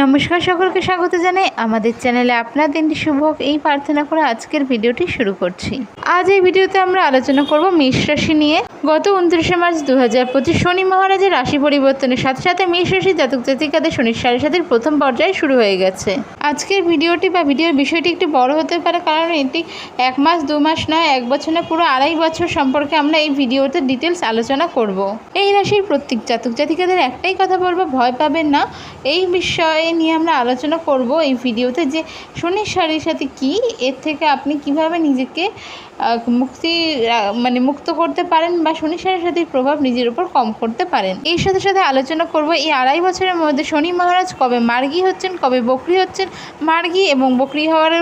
নমস্কার সকলকে স্বাগত জানাই আমাদের চ্যানেলে আপনার দিনটি শুভ হোক। এই প্রার্থনা করে আজকের ভিডিওটি শুরু করছি। আজ এই ভিডিওতে আমরা আলোচনা করব মেষ রাশি নিয়ে। গত উনত্রিশে মার্চ দু হাজার পঁচিশ শনি মহারাজের রাশি পরিবর্তনের সাথে সাথে মেষ রাশি জাতক জাতিকাদের শনির সাড়ে সাতের প্রথম পর্যায়ে শুরু হয়ে গেছে। আজকের ভিডিওটি বা ভিডিওর বিষয়টি একটি বড় হতে পারে, কারণ এটি এক মাস, দু মাস নয়, এক বছর না, পুরো আড়াই বছর সম্পর্কে আমরা এই ভিডিওতে ডিটেলস আলোচনা করব। এই রাশির প্রত্যেক জাতক জাতিকাদের একটাই কথা বলব, ভয় পাবেন না। এই বিষয়ে নিয়ে আমরা আলোচনা করব এই ভিডিওতে যে শনির সাড়ির সাথে কি, এর থেকে আপনি কীভাবে নিজেকে মুক্তি মানে মুক্ত করতে পারেন বা শনি সাড়ির সাথে প্রভাব নিজের উপর কম করতে পারেন। এর সাথে সাথে আলোচনা করব এই আড়াই বছরের মধ্যে শনি মহারাজ কবে মার্গী হচ্ছেন, কবে বকরি হচ্ছেন, মার্গী এবং বকরি হওয়ার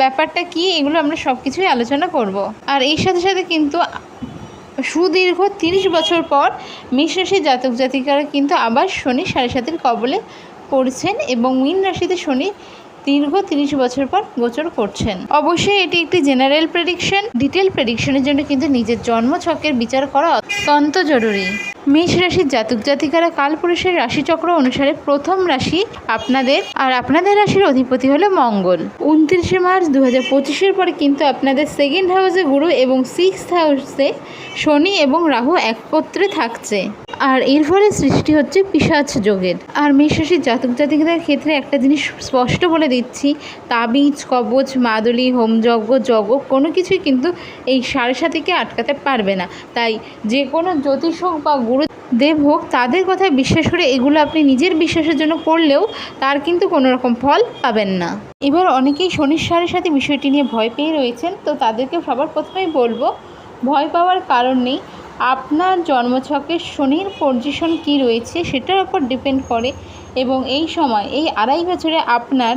ব্যাপারটা কি, এগুলো আমরা সব কিছুই আলোচনা করব। আর এর সাথে সাথে কিন্তু সুদীর্ঘ তিরিশ বছর পর মেষ জাতক জাতিকারা কিন্তু আবার শনি সাড়ে সাতের কবলে পড়ছেন এবং মীন রাশিতে শনি দীর্ঘ তিরিশ বছর পর গোচর করছেন। অবশ্যই এটি একটি জেনারেল প্রেডিকশন। ডিটেল প্রেডিকশনের জন্য কিন্তু নিজের জন্মছকের বিচার করা অত্যন্ত জরুরি। মেষ রাশির জাতক জাতিকারা কালপুরুষের রাশিচক্র অনুসারে প্রথম রাশি আপনাদের, আর আপনাদের রাশির অধিপতি হলো মঙ্গল। উনত্রিশে মার্চ দু হাজার পঁচিশের পরে কিন্তু আপনাদের সেকেন্ড হাউসে গুরু এবং সিক্স হাউসে শনি এবং রাহু একত্রে থাকছে। আর এর ফলে সৃষ্টি হচ্ছে পিসাচ যোগের। আর মেষ রাশির জাতক জাতিকাদের ক্ষেত্রে একটা জিনিস স্পষ্ট বলে দিচ্ছি তাবিজ কবচ মাদুলি, হোমযজ্ঞ যজ্ঞ কোনো কিছুই কিন্তু এই সাড়ে সাতিকে আটকাতে পারবে না। তাই যে কোনো জ্যোতিষ হোক বা গুরুদেব হোক, তাদের কথায় বিশ্বাস করে এগুলো আপনি নিজের বিশ্বাসের জন্য করলেও তার কিন্তু কোনো রকম ফল পাবেন না। এবার অনেকেই সাড়ে সাথে বিষয়টি নিয়ে ভয় পেয়ে রয়েছেন, তো তাদেরকে সবার প্রথমেই বলব, ভয় পাওয়ার কারণ নেই। আপনার জন্মছকে শনির পজিশন কি রয়েছে সেটার উপর ডিপেন্ড করে এবং এই সময়, এই আড়াই বছরে আপনার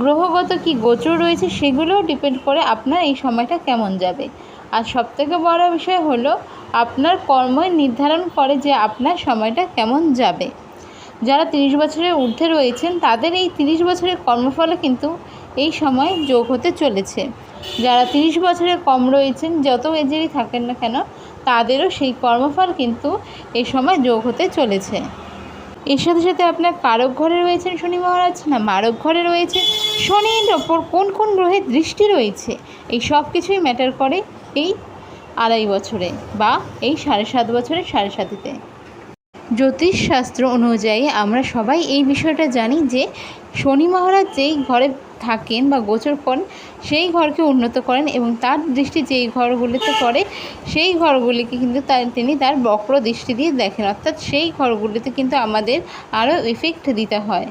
গ্রহগত কি গোচর রয়েছে সেগুলোও ডিপেন্ড করে আপনার এই সময়টা কেমন যাবে। আর সবথেকে বড় বিষয় হলো, আপনার কর্মই নির্ধারণ করে যে আপনার সময়টা কেমন যাবে। যারা তিরিশ বছরের ঊর্ধ্বে রয়েছেন, তাদের এই তিরিশ বছরের কর্মফলে কিন্তু এই সময় যোগ হতে চলেছে। যারা তিরিশ বছরের কম রয়েছেন, যত এজেরই থাকেন না কেন, তাদেরও সেই কর্মফল কিন্তু এই সময় যোগ হতে চলেছে। এর সাথে সাথে আপনার কারক ঘরে রয়েছেন শনি মহারাজ, না মারক ঘরে রয়েছে শনির ওপর কোন কোন গ্রহের দৃষ্টি রয়েছে? এই সব কিছুই ম্যাটার করে এই আড়াই বছরে বা এই সাড়ে সাত বছরের সাড়ে সাতিতে। জ্যোতিষশাস্ত্র অনুযায়ী আমরা সবাই এই বিষয়টা জানি যে শনি মহারাজ যেই ঘরে থাকেন বা গোচর করেন সেই ঘরকে উন্নত করেন এবং তার দৃষ্টি যেই ঘরগুলিতে পড়ে, সেই ঘরগুলিকে কিন্তু তিনি তার বক্র দৃষ্টি দিয়ে দেখেন। অর্থাৎ সেই ঘরগুলিতে কিন্তু আমাদের আরও ইফেক্ট দিতে হয়।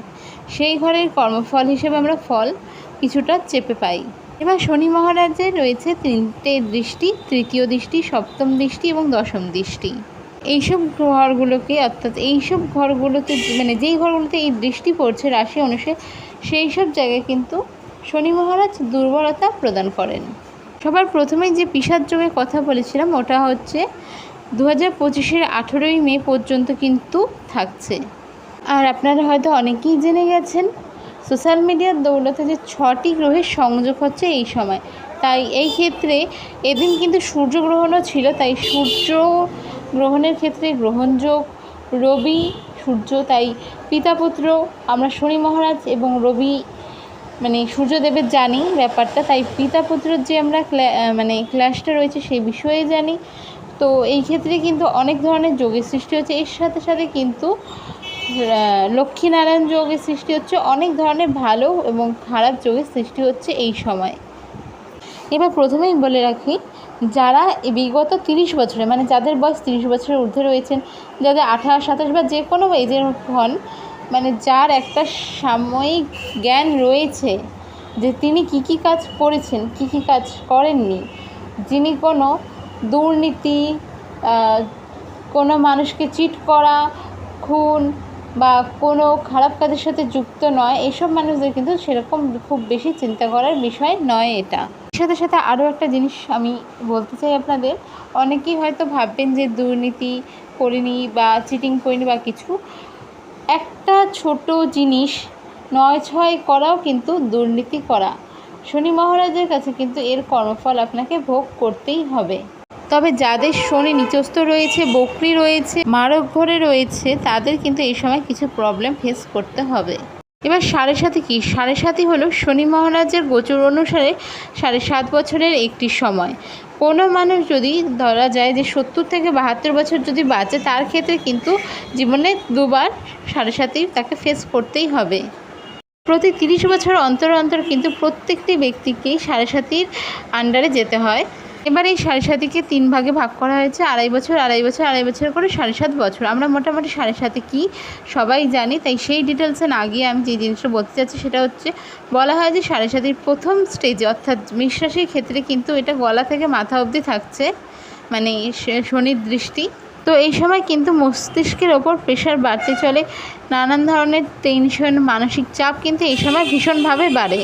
সেই ঘরের কর্মফল হিসেবে আমরা ফল কিছুটা চেপে পাই। এবার শনি মহারাজের রয়েছে তিনটে দৃষ্টি, তৃতীয় দৃষ্টি, সপ্তম দৃষ্টি এবং দশম দৃষ্টি। এইসব ঘরগুলোকে, অর্থাৎ এইসব ঘরগুলোতে মানে যেই ঘরগুলোতে এই দৃষ্টি পড়ছে রাশি অনুসারে সেই সব জায়গায় কিন্তু শনি মহারাজ দুর্বলতা প্রদান করেন। সবার প্রথমেই যে পিসার যোগের কথা বলেছিলাম, ওটা হচ্ছে দু হাজার পঁচিশের আঠেরোই মে পর্যন্ত কিন্তু থাকছে। আর আপনারা হয়তো অনেকেই জেনে গেছেন, সোশ্যাল মিডিয়ার দৌলতে যে ছটি গ্রহের সংযোগ হচ্ছে এই সময়। তাই এই ক্ষেত্রে এদিন কিন্তু সূর্যগ্রহণও ছিল, তাই সূর্য গ্রহণের ক্ষেত্রে গ্রহণযোগ রবি সূর্য, তাই পিতাপুত্র আমরা শনি মহারাজ এবং রবি মানে সূর্যদেবের জানি ব্যাপারটা, তাই পিতাপুত্রর যে আমরা মানে ক্লাসটা রয়েছে সেই বিষয়ে জানি। তো এই ক্ষেত্রে কিন্তু অনেক ধরনের যোগের সৃষ্টি হচ্ছে। এর সাথে সাথে কিন্তু লক্ষ্মীনারায়ণ যোগের সৃষ্টি হচ্ছে, অনেক ধরনের ভালো এবং খারাপ যোগের সৃষ্টি হচ্ছে এই সময়। এবার প্রথমেই বলে রাখি, যারা বিগত তিরিশ বছরে মানে যাদের বয়স তিরিশ বছরের ঊর্ধ্বে রয়েছেন, যাদের আঠাশ, সাতাশ বা যে কোনো এজের হন মানে যার একটা সাময়িক জ্ঞান রয়েছে যে তিনি কি কি কাজ করেছেন, কি কি কাজ করেননি। যিনি কোনো দুর্নীতি কোনো মানুষকে চিট করা, খুন বা কোনো খারাপ কাজের সাথে যুক্ত নয় এইসব মানুষদের কিন্তু সেরকম খুব বেশি চিন্তা করার বিষয় নয় এটা। সাথে সাথে আরও একটা জিনিস আমি বলতে চাই আপনাদের, অনেকেই হয়তো ভাববেন যে দুর্নীতি করিনি বা চিটিং করিনি বা কিছু একটা ছোট জিনিস নয় ছয় করাও কিন্তু দুর্নীতি করা। শনি মহারাজের কাছে কিন্তু এর কর্মফল আপনাকে ভোগ করতেই হবে। তবে যাদের শনি নিচস্থ রয়েছে, বকরি রয়েছে মারক ঘরে রয়েছে, তাদের কিন্তু এই সময় কিছু প্রবলেম ফেস করতে হবে। এবার সাড়ে সাথে কি? সাড়ে সাতই হলো শনি মহারাজের গোচর অনুসারে সাড়ে সাত বছরের একটি সময়। কোনো মানুষ যদি ধরা যায় যে সত্তর থেকে বাহাত্তর বছর যদি বাঁচে, তার ক্ষেত্রে কিন্তু জীবনে দুবার সাড়ে সাতই তাকে ফেস করতেই হবে। প্রতি তিরিশ বছর অন্তর অন্তর কিন্তু প্রত্যেকটি ব্যক্তিকেই সাড়ে সাতির আন্ডারে যেতে হয়। এবার এই সাড়ে সাতিকে তিন ভাগে ভাগ করা হয়েছে। আড়াই বছর আড়াই বছর আড়াই বছর করে সাড়ে সাত বছর। আমরা মোটামুটি সাড়ে সাতে কী সবাই জানি, তাই সেই ডিটেলসে না গিয়ে আমি যে জিনিসটা বলতে চাচ্ছি সেটা হচ্ছে, বলা হয় যে সাড়ে সাতির প্রথম স্টেজে অর্থাৎ বিশ্বাসের ক্ষেত্রে কিন্তু এটা গলা থেকে মাথা অবধি থাকছে মানে শনির দৃষ্টি। তো এই সময় কিন্তু মস্তিষ্কের ওপর প্রেশার বাড়তে চলে। নানান ধরনের টেনশন মানসিক চাপ কিন্তু এই সময় ভীষণভাবে বাড়ে।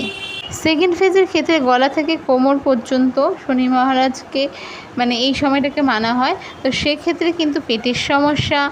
সেকেন্ড ফেজের ক্ষেত্রে গলা থেকে কোমর পর্যন্ত শনি মহারাজকে মানে এই সময়টাকে মানা হয়। তো সেক্ষেত্রে কিন্তু পেটের সমস্যা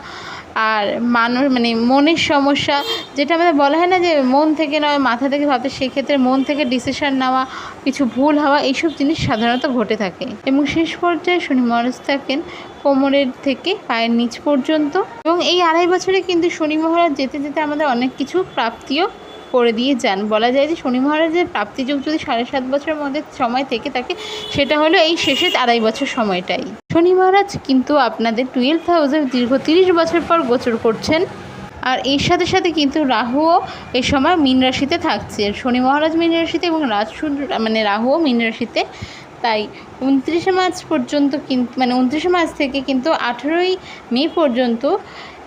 আর মানুষ মানে মনের সমস্যা, যেটা আমাদের বলা হয় না যে মন থেকে নয়, মাথা থেকে ভাবতে, সেক্ষেত্রে মন থেকে ডিসিশন নেওয়া, কিছু ভুল হওয়া, এইসব জিনিস সাধারণত ঘটে থাকে। এবং শেষ পর্যায়ে শনি মহারাজ থাকেন কোমরের থেকে পায়ের নিচ পর্যন্ত। এবং এই আড়াই বছরে কিন্তু শনি মহারাজ যেতে যেতে আমাদের অনেক কিছু প্রাপ্তিও করে দিয়ে যান। বলা যায় যে শনি মহারাজের প্রাপ্তিযোগ যদি সাড়ে সাত বছরের মধ্যে সময় থেকে থাকে, সেটা হলো এই শেষের আড়াই বছর সময়টাই। শনি মহারাজ কিন্তু আপনাদের টুয়েলভ হাউসের দীর্ঘ তিরিশ বছর পর গোচর করছেন। আর এর সাথে সাথে কিন্তু রাহুও এই সময় মীন রাশিতে থাকছে। শনি মহারাজ মীন রাশিতে এবং রাজ মানে রাহুও মীন রাশিতে। তাই উনত্রিশে মার্চ পর্যন্ত কিন্তু মানে উনত্রিশে মার্চ থেকে কিন্তু আঠেরোই মে পর্যন্ত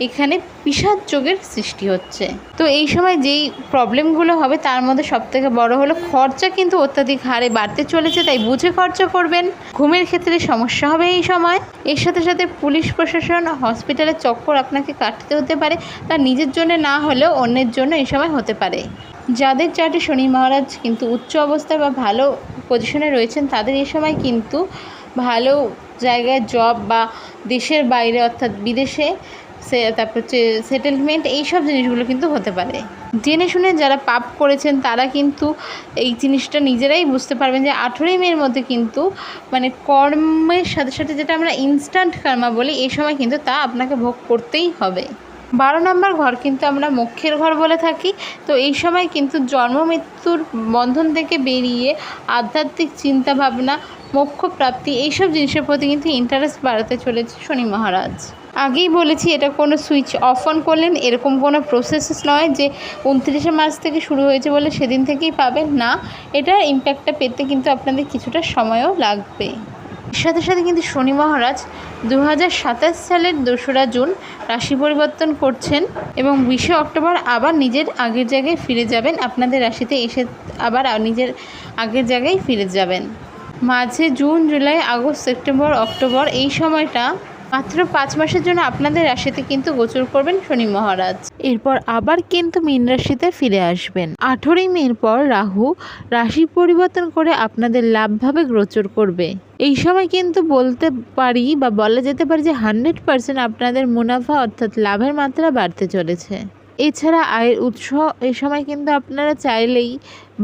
এখানে বিষাদ যোগের সৃষ্টি হচ্ছে। তো এই সময় যেই প্রবলেমগুলো হবে, তার মধ্যে সবথেকে বড় হলো খরচা কিন্তু অত্যাধিক হারে বাড়তে চলেছে, তাই বুঝে খরচা করবেন। ঘুমের ক্ষেত্রে সমস্যা হবে এই সময়। এর সাথে সাথে পুলিশ প্রশাসন হসপিটালের চক্কর আপনাকে কাটতে হতে পারে, তা নিজের জন্য না হলেও অন্যের জন্য এই সময় হতে পারে। যাদের চারটি শনি মহারাজ কিন্তু উচ্চ অবস্থায় বা ভালো পজিশনে রয়েছেন, তাদের এই সময় কিন্তু ভালো জায়গায় জব বা দেশের বাইরে অর্থাৎ বিদেশে সে, তারপর হচ্ছে সেটেলমেন্ট এইসব জিনিসগুলো কিন্তু হতে পারে। জেনে শুনে যারা পাপ করেছেন, তারা কিন্তু এই জিনিসটা নিজেরাই বুঝতে পারবেন যে আঠেরোই মের মধ্যে কিন্তু মানে কর্মের সাথে সাথে যেটা আমরা ইনস্ট্যান্ট কর্মা বলি, এই সময় কিন্তু তা আপনাকে ভোগ করতেই হবে। বারো নম্বর ঘর কিন্তু আমরা মোক্ষের ঘর বলে থাকি। তো এই সময় কিন্তু জন্ম, মৃত্যুর বন্ধন থেকে বেরিয়ে আধ্যাত্মিক চিন্তা ভাবনা মোক্ষ প্রাপ্তি, এইসব জিনিসের প্রতি কিন্তু ইন্টারেস্ট বাড়াতে চলেছে শনি মহারাজ। আগেই বলেছি, এটা কোনো সুইচ অফ অন করলেন, এরকম কোনো প্রসেস নয় যে উনত্রিশে মার্চ থেকে শুরু হয়েছে বলে সেদিন থেকেই পাবেন। না এটার ইম্প্যাক্টটা পেতে কিন্তু আপনাদের কিছুটা সময়ও লাগবে। এর সাথে সাথে কিন্তু শনি মহারাজ দু হাজার সাতাশ সালের দোসরা জুন রাশি পরিবর্তন করছেন এবং বিশে অক্টোবর আবার নিজের আগের জায়গায় ফিরে যাবেন। আপনাদের রাশিতে এসে আবার নিজের আগের জায়গায় ফিরে যাবেন। মাঝে June, July, August, September, October এই সময়টা মাত্র পাঁচ মাসের জন্য আপনাদের রাশিতে কিন্তু গোচর করবেন শনি মহারাজ। এরপর আবার কিন্তু মীন রাশিতে ফিরে আসবেন। আঠেরোই মের পর রাহু রাশি পরিবর্তন করে আপনাদের লাভভাবে গোচর করবে। এই সময় কিন্তু বলতে পারি বা বলা যেতে পারে যে হান্ড্রেড পার্সেন্ট আপনাদের মুনাফা অর্থাৎ লাভের মাত্রা বাড়তে চলেছে। এছাড়া আয়ের উৎস এই সময় কিন্তু আপনারা চাইলেই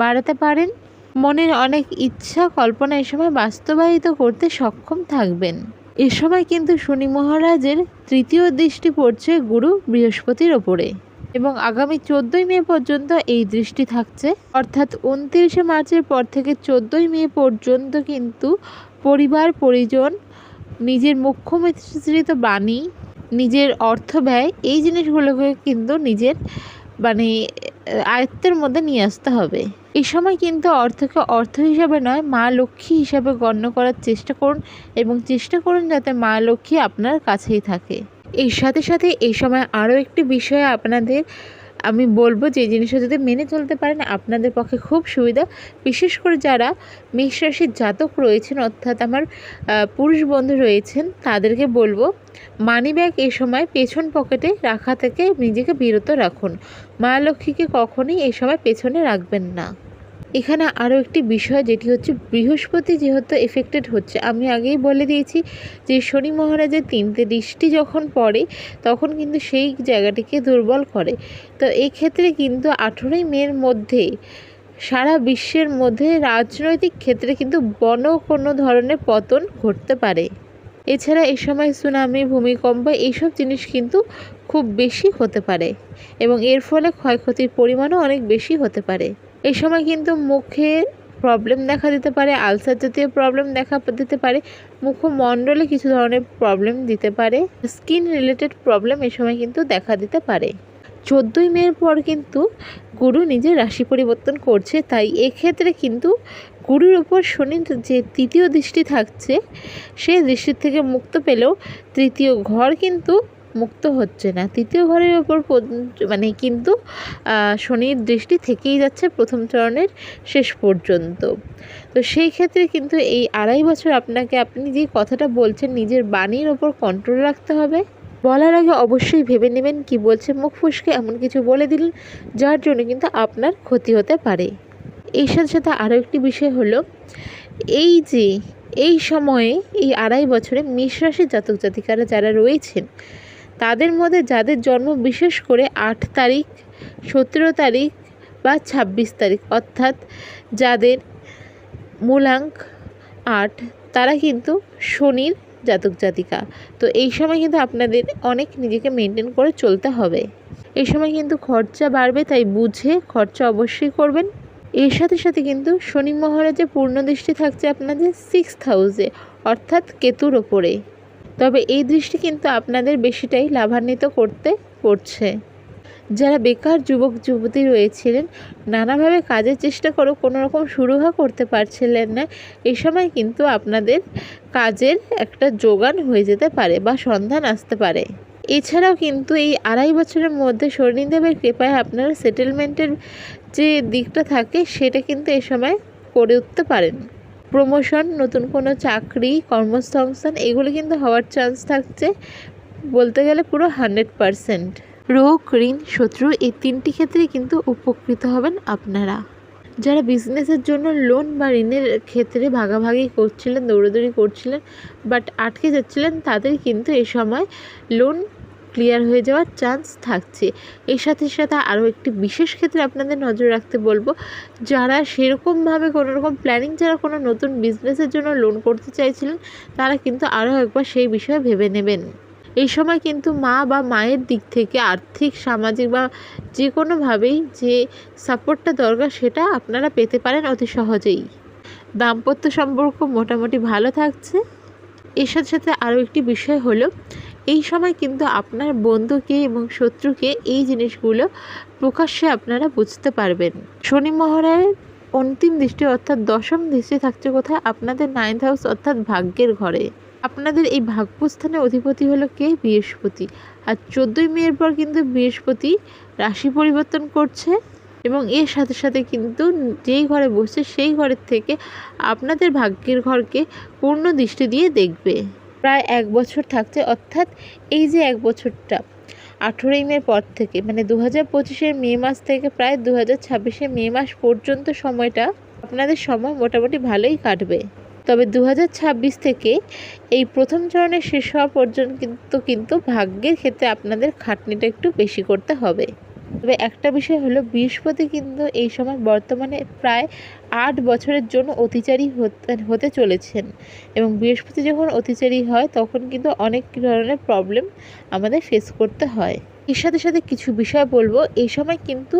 বাড়াতে পারেন। মনের অনেক ইচ্ছা কল্পনা এই সময় বাস্তবায়িত করতে সক্ষম থাকবেন। এ সময় কিন্তু শনি মহারাজের তৃতীয় দৃষ্টি পড়ছে গুরু বৃহস্পতির ওপরে। এবং আগামী চোদ্দই মে পর্যন্ত এই দৃষ্টি থাকছে। অর্থাৎ উনত্রিশে মার্চের পর থেকে চোদ্দই মে পর্যন্ত কিন্তু পরিবার, পরিজন, নিজের মুখ্য মিশ্রিত বাণী, নিজের অর্থ ব্যয়, এই জিনিসগুলোকে কিন্তু নিজের মানে আয়ত্তের মধ্যে নিয়ে আসতে হবে। এই সময় কিন্তু অর্থকে অর্থ হিসাবে নয়, মা লক্ষ্মী হিসাবে গণ্য করার চেষ্টা করুন এবং চেষ্টা করুন যাতে মা লক্ষ্মী আপনার কাছেই থাকে। এর সাথে সাথে এই সময় আরও একটি বিষয়ে আপনাদের আমি বলব যে জিনিসটা যদি মেনে চলতে পারেন, আপনাদের পক্ষে খুব সুবিধা। বিশেষ করে যারা মেষ রাশির জাতক রয়েছেন, অর্থাৎ আমার পুরুষ বন্ধু রয়েছেন, তাদেরকে বলব মানি ব্যাগ এই সময় পেছন পকেটে রাখা থেকে নিজেকে বিরত রাখুন। মা লক্ষ্মীকে কখনোই এ সময় পেছনে রাখবেন না। এখানে আরও একটি বিষয় যেটি হচ্ছে বৃহস্পতি যেহেতু এফেক্টেড হচ্ছে, আমি আগেই বলে দিয়েছি যে শনি মহারাজের তিনটে দৃষ্টি যখন পড়ে, তখন কিন্তু সেই জায়গাটিকে দুর্বল করে। তো এই ক্ষেত্রে কিন্তু আঠেরোই মের মধ্যে, সারা বিশ্বের মধ্যে রাজনৈতিক ক্ষেত্রে কিন্তু বন কোনো ধরনের পতন ঘটতে পারে। এছাড়া এই সময় সুনামি, ভূমিকম্প এইসব জিনিস কিন্তু খুব বেশি হতে পারে এবং এর ফলে ক্ষয়ক্ষতির পরিমাণও অনেক বেশি হতে পারে। এই সময় কিন্তু মুখে প্রবলেম দেখা দিতে পারে, আলসার জাতীয় প্রবলেম দেখা দিতে পারে, মুখমণ্ডলে কিছু ধরনের প্রবলেম দিতে পারে স্কিন রিলেটেড প্রবলেম এই সময় কিন্তু দেখা দিতে পারে। চোদ্দোই মের পর কিন্তু গুরু নিজের রাশি পরিবর্তন করছে, তাই এক্ষেত্রে কিন্তু গুরুর ওপর শনির যে তৃতীয় দৃষ্টি থাকছে, সেই দৃষ্টির থেকে মুক্ত পেলেও তৃতীয় ঘর কিন্তু মুক্ত হচ্ছে না। তৃতীয় ঘরের ওপর মানে কিন্তু শনির দৃষ্টি থেকেই যাচ্ছে প্রথম চরণের শেষ পর্যন্ত। তো সেই ক্ষেত্রে কিন্তু এই আড়াই বছর আপনাকে, আপনি যে কথাটা বলছেন, নিজের বাণীর ওপর কন্ট্রোল রাখতে হবে। বলার আগে অবশ্যই ভেবে নেবেন কি বলছে, মুখ ফুসকে এমন কিছু বলে দিলেন, যার জন্য কিন্তু আপনার ক্ষতি হতে পারে। এই সাথে সাথে আরও একটি বিষয় হলো, এই যে, এই সময়ে, এই আড়াই বছরে মেষ রাশির জাতক জাতিকারা যারা রয়েছেন তাদের মধ্যে যাদের জন্ম বিশেষ করে আট তারিখ, সতেরো তারিখ বা ছাব্বিশ তারিখ, অর্থাৎ যাদের মূলাঙ্ক আট, তারা কিন্তু শনির জাতক জাতিকা। তো এই সময় কিন্তু আপনাদের অনেক নিজেকে মেনটেন করে চলতে হবে। এই সময় কিন্তু খরচা বাড়বে, তাই বুঝে খরচা অবশ্যই করবেন। এর সাথে সাথে কিন্তু শনি মহারাজের পূর্ণ দৃষ্টি থাকছে আপনাদের সিক্স হাউসে অর্থাৎ কেতুর ওপরে। তবে এই দৃষ্টি কিন্তু আপনাদের বেশিটাই লাভান্বিত করতে করছে। যারা বেকার যুবক, যুবতী রয়েছিলেন, নানাভাবে কাজের চেষ্টা করেও কোনো রকম শুরুহা করতে পারছিলেন না এই সময় কিন্তু আপনাদের কাজের একটা যোগান হয়ে যেতে পারে বা সন্ধান আসতে পারে। এছাড়াও কিন্তু এই আড়াই বছরের মধ্যে শনিদেবের কৃপায় আপনারা সেটেলমেন্টের যে দিকটা থাকে, সেটা কিন্তু এ সময় করে উঠতে পারেন। প্রমোশন নতুন কোনো চাকরি, কর্মসংস্থান, এগুলো কিন্তু হওয়ার চান্স থাকছে। বলতে গেলে পুরো হান্ড্রেড পারসেন্ট রোগ, ঋণ, শত্রু, এই তিনটি ক্ষেত্রে কিন্তু উপকৃত হবেন আপনারা। যারা বিজনেসের জন্য লোন বা ঋণের ক্ষেত্রে ভাগাভাগি করছিলেন, দৌড়াদৌড়ি করছিলেন বাট আটকে যাচ্ছিলেন, তাদের কিন্তু এ সময় লোন ক্লিয়ার হয়ে যাওয়ার চান্স থাকছে। এর সাথে সাথে আরও একটি বিশেষ ক্ষেত্রে আপনাদের নজর রাখতে বলব, যারা সেরকমভাবে কোনো রকম প্ল্যানিং যারা কোনো নতুন বিজনেসের জন্য লোন করতে চাইছিলেন, তারা কিন্তু আরও একবার সেই বিষয়ে ভেবে নেবেন। এই সময় কিন্তু মা বা মায়ের দিক থেকে আর্থিক, সামাজিক বা যে কোনোভাবেই যে সাপোর্টটা দরকার সেটা আপনারা পেতে পারেন অতি সহজেই। দাম্পত্য সম্পর্ক মোটামুটি ভালো থাকছে। এর সাথে সাথে আরও একটি বিষয় হলো এই সময় কিন্তু আপনার বন্ধুকে এবং শত্রুকে এই জিনিসগুলো প্রকাশ্যে আপনারা বুঝতে পারবেন। শনি মহারায়ের অন্তিম দৃষ্টি অর্থাৎ দশম দৃষ্টি থাকছে কোথায়? আপনাদের নাইন্থ হাউস অর্থাৎ ভাগ্যের ঘরে। আপনাদের এই ভাগ্যস্থানের অধিপতি হলো কে? বৃহস্পতি। আর চোদ্দোই মেয়ের পর কিন্তু বৃহস্পতি রাশি পরিবর্তন করছে এবং এর সাথে সাথে কিন্তু যেই ঘরে বসছে সেই ঘরের থেকে আপনাদের ভাগ্যের ঘরকে পূর্ণ দৃষ্টি দিয়ে দেখবে। প্রায় এক বছর থাকছে, অর্থাৎ এই যে এক বছরটা, আঠেরোই মের পর থেকে মানে দু হাজার পঁচিশের মে মাস থেকে প্রায় দু হাজার ছাব্বিশের মে মাস পর্যন্ত সময়টা আপনাদের সময় মোটামুটি ভালোই কাটবে। তবে দু হাজার ছাব্বিশ থেকে এই প্রথম চরণের শেষ হওয়া পর্যন্ত কিন্তু ভাগ্যের ক্ষেত্রে আপনাদের খাটনিটা একটু বেশি করতে হবে। তবে একটা বিষয় হলো, বৃহস্পতি কিন্তু এই সময় বর্তমানে প্রায় আট বছরের জন্য অতিচারী হতে চলেছেন। এবং বৃহস্পতি যখন অতিচারী হয়, তখন কিন্তু অনেক ধরনের প্রবলেম আমাদের ফেস করতে হয়। এর সাথে সাথে কিছু বিষয় বলব, এই সময় কিন্তু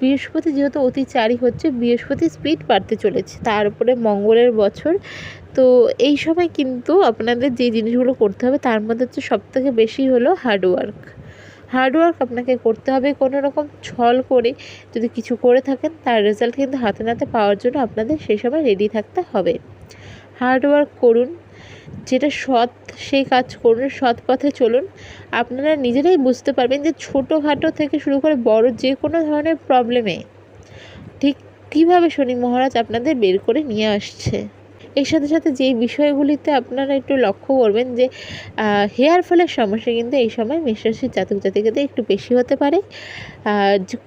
বৃহস্পতি যেহেতু অতিচারী হচ্ছে, বৃহস্পতি স্পিড বাড়তে চলেছে। তার উপরে মঙ্গলের বছর। তো এই সময় কিন্তু আপনাদের যে জিনিসগুলো করতে হবে, তার মধ্যে হচ্ছে সবথেকে বেশি হলো হার্ডওয়ার্ক হার্ডওয়ার্ক আপনাকে করতে হবে কোনো রকম ছল করে। যদি কিছু করে থাকেন, তার রেজাল্ট কিন্তু হাতে নাতে পাওয়ার জন্য আপনাদের সেই সময় রেডি থাকতে হবে। হার্ডওয়ার্ক করুন, যেটা সৎ সেই কাজ করুন, সৎ পথে চলুন। আপনারা নিজেরাই বুঝতে পারবেন যে ছোটোখাটো থেকে শুরু করে বড় যে কোনো ধরনের প্রবলেমে ঠিক কীভাবে শনি মহারাজ আপনাদের বের করে নিয়ে আসছে। এর সাথে সাথে যেই বিষয়গুলিতে আপনারা একটু লক্ষ্য করবেন যে হেয়ার ফলের সমস্যা কিন্তু এই সময় মেষরাশির জাতক জাতিকাদের একটু বেশি হতে পারে।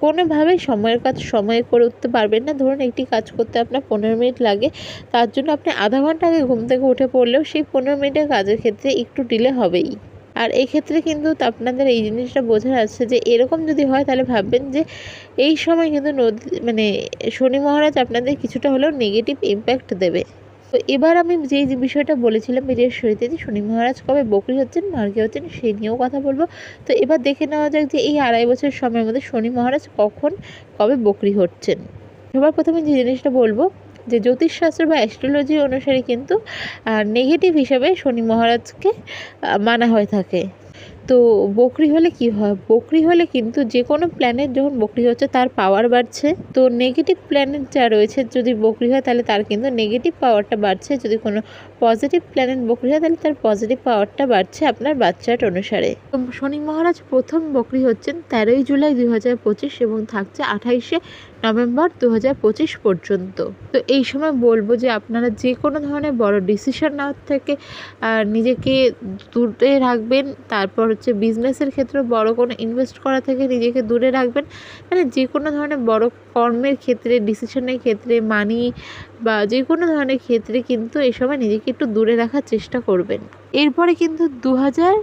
কোনোভাবেই সময়ের কাজ সময়ে করে উঠতে পারবেন না। ধরুন একটি কাজ করতে আপনার পনেরো মিনিট লাগে, তার জন্য আপনি আধা ঘণ্টা আগে ঘুম থেকে উঠে পড়লেও সেই পনেরো মিনিটের কাজের ক্ষেত্রে একটু ডিলে হবেই। আর এই ক্ষেত্রে কিন্তু আপনাদের এই জিনিসটা বোঝা যাচ্ছে যে, এরকম যদি হয় তাহলে ভাববেন যে, এই সময় কিন্তু নদী মানে শনি মহারাজ আপনাদের কিছুটা হলেও নেগেটিভ ইম্প্যাক্ট দেবে। তো এবার আমি যেই যে বিষয়টা বলেছিলাম ভিডিওর শরীরে যে শনি মহারাজ কবে বকরি হচ্ছেন, মার্গে হচ্ছেন সেই নিয়েও কথা বলব। তো এবার দেখে নেওয়া যাক যে এই আড়াই বছর সময়ের মধ্যে শনি মহারাজ কখন, কবে বকরি হচ্ছেন। সবার প্রথমে যে জিনিসটা বলব যে জ্যোতিষশাস্ত্র বা অ্যাস্ট্রোলজি অনুসারে কিন্তু নেগেটিভ হিসাবে শনি মহারাজকে মানা হয়ে থাকে। তো বকরি হলে কি হয়? বকরি হলে কিন্তু যে কোনো প্ল্যানেট যখন বকরি হচ্ছে, তার পাওয়ার বাড়ছে। তো নেগেটিভ প্ল্যানেট যা রয়েছে, যদি বকরি হয়, তাহলে তার কিন্তু নেগেটিভ পাওয়ারটা বাড়ছে। যদি কোনো পজিটিভ প্ল্যানেট বকরি হয়, তাহলে তার পজিটিভ পাওয়ারটা বাড়ছে আপনার বাচ্চাট অনুসারে। তো শনি মহারাজ প্রথম বকরি হচ্ছেন তেরোই জুলাই দুই হাজার পঁচিশ এবং থাকছে আঠাইশে নভেম্বর দু হাজার পঁচিশ পর্যন্ত। তো এই সময় বলব যে আপনারা যে কোনো ধরনের বড় ডিসিশন নেওয়ার থেকে নিজেকে দূরে রাখবেন, তারপর হচ্ছে বিজনেসের ক্ষেত্রে বড় কোনো ইনভেস্ট করা থেকে নিজেকে দূরে রাখবেন। মানে যে কোনো ধরনের বড় কর্মের ক্ষেত্রে ডিসিশনের ক্ষেত্রে মানি বা যে কোনো ধরনের ক্ষেত্রে কিন্তু এই সময় নিজেকে একটু দূরে রাখার চেষ্টা করবেন। এরপরে কিন্তু দু হাজার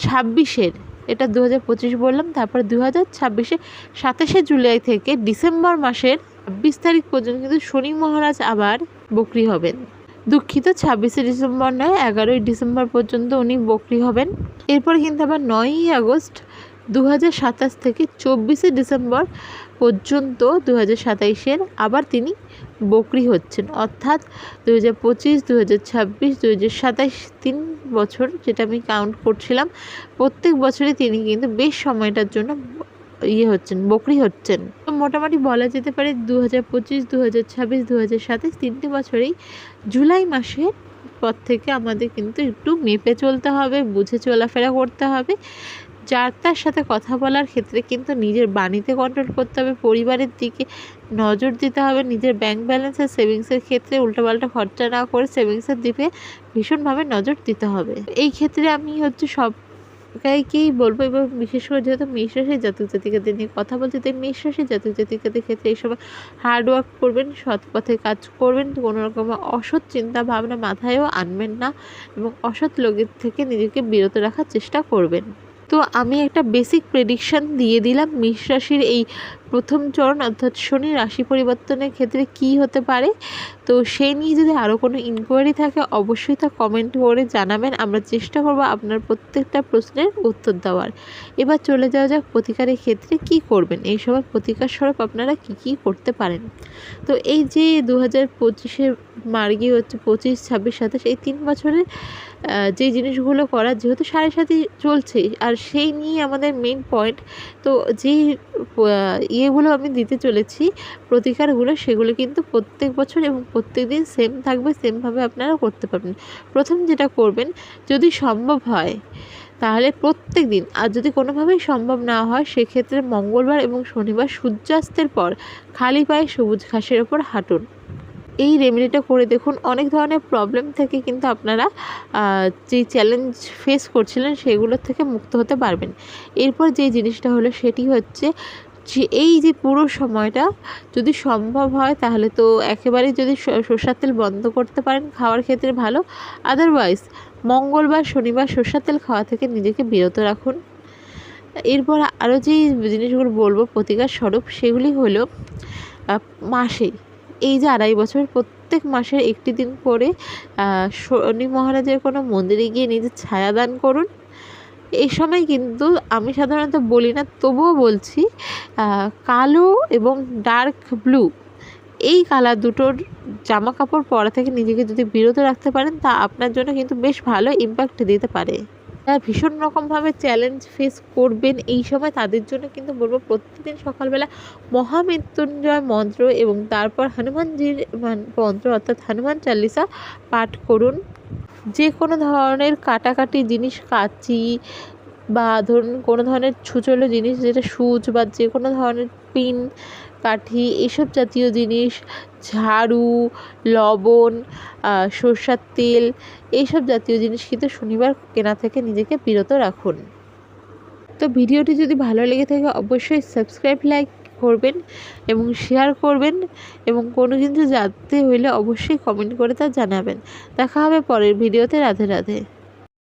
ছাব্বিশের এটা দু হাজার পঁচিশ বললাম, তারপর দু হাজার ছাব্বিশে সাতাশে জুলাই থেকে ডিসেম্বর মাসের ছাব্বিশ তারিখ পর্যন্ত কিন্তু শনি মহারাজ আবার বকরি হবেন। দুঃখিত, ছাব্বিশে ডিসেম্বর নয়, এগারোই ডিসেম্বর পর্যন্ত উনি বকরি হবেন। এরপর কিন্তু আবার নয়ই আগস্ট দু সাতাশ থেকে চব্বিশে ডিসেম্বর পর্যন্ত দু হাজার সাতাইশের আবার তিনি বকরি হচ্ছেন। অর্থাৎ দু হাজার পঁচিশ দু হাজার ছাব্বিশ দু হাজার সাতাইশ তিন বছর যেটা আমি কাউন্ট করছিলাম, প্রত্যেক বছরই তিনি কিন্তু বেশ সময়টার জন্য ইয়ে হচ্ছেন, বকরি হচ্ছেন। তো মোটামুটি বলা যেতে পারে দু হাজার পঁচিশ দু হাজার ছাব্বিশ দু হাজার সাতাইশ তিনটে বছরেই জুলাই মাসের পর থেকে আমাদের কিন্তু একটু মেপে চলতে হবে, বুঝে চলাফেরা করতে হবে। যার তার সাথে কথা বলার ক্ষেত্রে কিন্তু নিজের বাণীতে কন্ট্রোল করতে হবে, পরিবারের দিকে নজর দিতে হবে নিজের ব্যাংক ব্যালেন্স আর সেভিংসের ক্ষেত্রে উল্টোপাল্টা খরচা না করে সেভিংসের দিকে ভীষণভাবে নজর দিতে হবে। এই ক্ষেত্রে আমি হচ্ছে সব সবাইকেই বলব এবং বিশেষ করে যেহেতু মেষ রাশির জাতক জাতিকাদের নিয়ে কথা বলছি, তাই মেষ রাশির জাতক জাতিকাদের ক্ষেত্রে এই সময় করবেন, সৎ পথে কাজ করবেন কোনো রকম অসৎ চিন্তা ভাবনা মাথায়ও আনবেন না এবং অসৎ লোকের থেকে নিজেকে বিরত রাখার চেষ্টা করবেন। তো আমি একটা বেসিক প্রেডিকশান দিয়ে দিলাম মেষ রাশির এই প্রথম চরণ অর্থাৎ শনি রাশি পরিবর্তনের ক্ষেত্রে কি হতে পারে। তো সেই নিয়ে যদি আরও কোনো ইনকোয়ারি থাকে অবশ্যই তা কমেন্ট করে জানাবেন। আমরা চেষ্টা করব আপনার প্রত্যেকটা প্রশ্নের উত্তর দেওয়ার। এবার চলে যাওয়া যাক প্রতিকারের ক্ষেত্রে কি করবেন। এই সময় প্রতিকার স্বরূপ আপনারা কি কি করতে পারেন। তো এই যে দু হাজার পঁচিশের মার্গি হচ্ছে পঁচিশ, ছাব্বিশ, সাতাশ এই তিন বছরের যে জিনিসগুলো করা যেহেতু সাড়ে সাথে চলছে আর সেই নিয়ে আমাদের মেন পয়েন্ট তো আহ, ইয়েগুলো আমি দিতে চলেছি প্রতিকারগুলো সেগুলো কিন্তু প্রত্যেক বছর এবং প্রত্যেক দিন সেম থাকবে সেমভাবে আপনারা করতে পারবেন। প্রথম যেটা করবেন যদি সম্ভব হয় তাহলে প্রত্যেক দিন আর যদি কোনোভাবেই সম্ভব না হয় সেক্ষেত্রে মঙ্গলবার এবং শনিবার সূর্যাস্তের পর খালি পায়ে সবুজ ঘাসের ওপর হাঁটুন। এই রেমেডিটা করে দেখুন। অনেক ধরনের প্রবলেম থেকে কিন্তু আপনারা যে চ্যালেঞ্জ ফেস করছিলেন সেগুলোর থেকে মুক্ত হতে পারবেন। এরপর যে জিনিসটা হলো সেটি হচ্ছে যে এই যে পুরো সময়টা যদি সম্ভব হয় তাহলে তো একেবারে যদি সর্ষের তেল বন্ধ করতে পারেন, খাওয়ার ক্ষেত্রে ভালো। আদারওয়াইজ মঙ্গলবার, শনিবার সর্ষের তেল খাওয়া থেকে নিজেকে বিরত রাখুন। এরপর আরও যে জিনিসগুলো বলব প্রতিকার স্বরূপ সেগুলি হলো মাসে এই যে আড়াই বছর, প্রত্যেক মাসের একটি দিন করে শনি মহারাজের কোনো মন্দিরে গিয়ে নিজের ছায়া দান করুন। এই সময় কিন্তু আমি সাধারণত বলি না, তবুও বলছি কালো এবং ডার্ক ব্লু এই কালার দুটোর জামা কাপড় পরা থেকে নিজেকে যদি বিরত রাখতে পারেন, তা আপনার জন্য কিন্তু বেশ ভালো ইম্প্যাক্ট দিতে পারে। যারা ভীষণ রকমভাবে চ্যালেঞ্জ ফেস করবেন এই সময়। তাদের জন্য কিন্তু বলব প্রত্যেকদিন সকালবেলা মহামৃত্যুঞ্জয় মন্ত্র এবং তারপর হনুমানজির মান- মন্ত্র অর্থাৎ হনুমান চাল্লিশা পাঠ করুন। যে কোনো ধরনের কাটাকাটি জিনিস, কাচি বা ধরুন কোনো ধরনের ছুচলো জিনিস, যেটা সুচ বা যে কোনো ধরনের পিন কাঠি, এসব জাতীয় জিনিস, ঝাড়ু, লবণ সর্ষার তেল, এইসব জাতীয় জিনিস কিন্তু শনিবার কেনা থেকে নিজেকে বিরত রাখুন। তো ভিডিওটি যদি ভালো লেগে থাকে, অবশ্যই সাবস্ক্রাইব, লাইক করবেন এবং শেয়ার করবেন এবং কোনো কিছু জানতে হইলে অবশ্যই কমেন্ট করে তা জানাবেন। দেখা হবে পরের ভিডিওতে। রাধে রাধে।